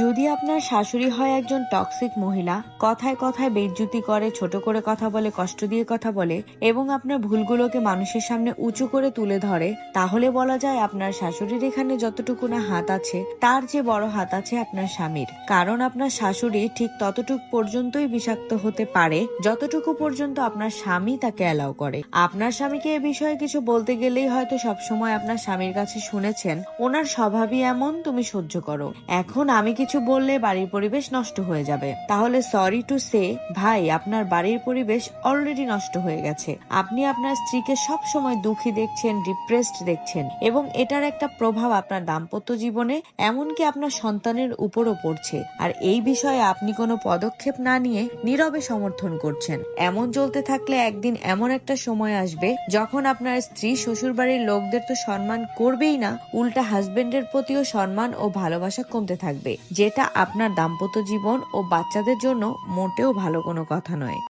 যদি আপনার শাশুড়ি হয় একজন টক্সিক মহিলা, কথায় কথায় বেজ্জুতি করে, ছোট করে কথা বলে, কষ্ট দিয়ে কথা বলে, এবং আপনার ভুলগুলোকে মানুষের সামনে উঁচু করে তুলে ধরে, তাহলে বলা যায় আপনার শাশুড়ির এখানে যতটুকু না হাত আছে, তার যে বড় হাত আছে আপনার স্বামীর। কারণ আপনার শাশুড়ি ঠিক ততটুকু পর্যন্তই বিষাক্ত হতে পারে, যতটুকু পর্যন্ত আপনার স্বামী তাকে অ্যালাউ করে। আপনার স্বামীকে এ বিষয়ে কিছু বলতে গেলেই হয়তো সবসময় আপনার স্বামীর কাছে শুনেছেন, ওনার স্বভাবই এমন, তুমি সহ্য করো। এখন আমি কিছু বললে বাড়ির পরিবেশ নষ্ট হয়ে যাবে। তাহলে সরি টু সে, ভাই, আপনার বাড়ির পরিবেশ অলরেডি নষ্ট হয়ে গেছে। আপনি আপনার স্ত্রীকে সব সময় দুঃখী দেখছেন ডিপ্রেসড দেখছেন এবং এটার একটা প্রভাব আপনার দাম্পত্য জীবনে, এমনকি আপনার সন্তানের উপরও পড়ছে। আর এই বিষয়ে আপনি কোনো পদক্ষেপ না নিয়ে নীরবে সমর্থন করছেন। এমন চলতে থাকলে একদিন এমন একটা সময় আসবে, যখন আপনার স্ত্রী, শ্বশুরবাড়ির লোকদের তো সম্মান করবেই না, উল্টা হাজবেন্ডের প্রতিও সম্মান ও ভালোবাসা কমতে থাকবে। যেটা আপনার দাম্পত্য জীবন ও বাচ্চাদের জন্য মোটেও ভালো কোনো কথা নয়।